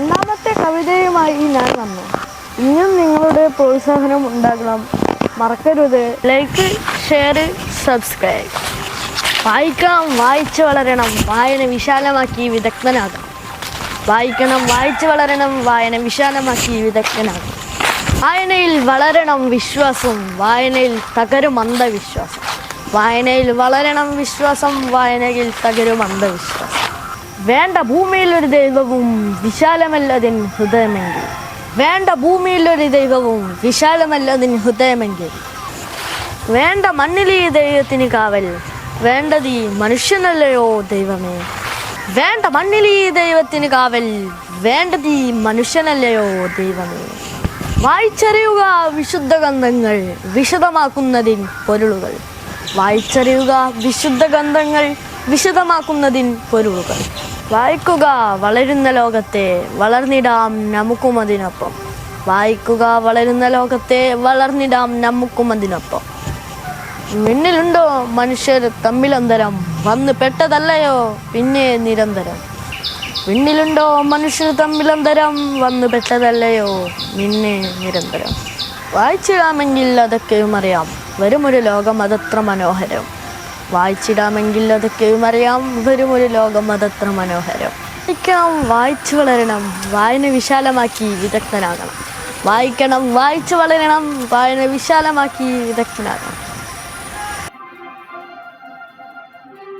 രണ്ടാമത്തെ കവിതയുമായി ഞാൻ വന്നു. ഇന്നും നിങ്ങളുടെ പ്രോത്സാഹനം ഉണ്ടാകണം. മറക്കരുത്. ലൈക്ക് ഷെയർ സബ്സ്ക്രൈബ് വായിക്കാം വായിച്ചു വളരണം. വായന വിശാലമാക്കി വിദഗ്ധനാകാം. വായിക്കണം വായിച്ചു വളരണം. വായന വിശാലമാക്കി വിദഗ്ധനാകാം. വായനയിൽ വളരണം വിശ്വാസം. വായനയിൽ തകരും അന്ധവിശ്വാസം. വായനയിൽ വളരണം വിശ്വാസം. വായനയിൽ തകരും അന്ധവിശ്വാസം. വേണ്ട ഭൂമിയിൽ ഒരു ദൈവവും വിശാലമല്ലതിൻ ഹൃദയമെങ്കിൽ. വേണ്ട ഭൂമിയിൽ ഒരു ദൈവവും വിശാലമല്ലതിൻ ഹൃദയമെങ്കിൽ. വേണ്ട മണ്ണിൽ ഈ ദൈവത്തിന് കാവൽ. വേണ്ടത് ഈ മനുഷ്യനല്ലയോ ദൈവമേ? വേണ്ട മണ്ണിൽ ഈ ദൈവത്തിന് കാവൽ. വേണ്ടത് ഈ മനുഷ്യനല്ലയോ ദൈവമേ? വായിച്ചറിയുക വിശുദ്ധ ഗന്ധങ്ങൾ വിശദമാക്കുന്നതിൻ പൊരുളുകൾ. വായിച്ചറിയുക വിശുദ്ധ ഗന്ധങ്ങൾ വിശദമാക്കുന്നതിൻ പൊരുളുകൾ വായിക്കുക വളരുന്ന ലോകത്തെ വളർന്നിടാം നമുക്കും അതിനൊപ്പം. വായിക്കുക വളരുന്ന ലോകത്തെ വളർന്നിടാം നമുക്കും അതിനൊപ്പം. മിന്നിലുണ്ടോ മനുഷ്യർ തമ്മിലന്തരം? വന്ന് പെട്ടതല്ലയോ? പിന്നെ നിരന്തരം. പിന്നിലുണ്ടോ മനുഷ്യർ തമ്മിലന്തരം? വന്ന് പെട്ടതല്ലയോ? പിന്നെ നിരന്തരം. വായിച്ചിടാമെങ്കിൽ അതൊക്കെയും അറിയാം. വരുമൊരു ലോകം അതത്ര മനോഹരം. വായിച്ചിടാമെങ്കിൽ അതൊക്കെയും അറിയാം വരും ഒരു ലോകം അതത്ര മനോഹരം. വായിക്കാം വായിച്ചു വളരണം വായന വിശാലമാക്കി വിദഗ്ധനാകണം. വായിക്കണം വായിച്ചു വളരണം വായന വിശാലമാക്കി വിദഗ്ധനാകണം.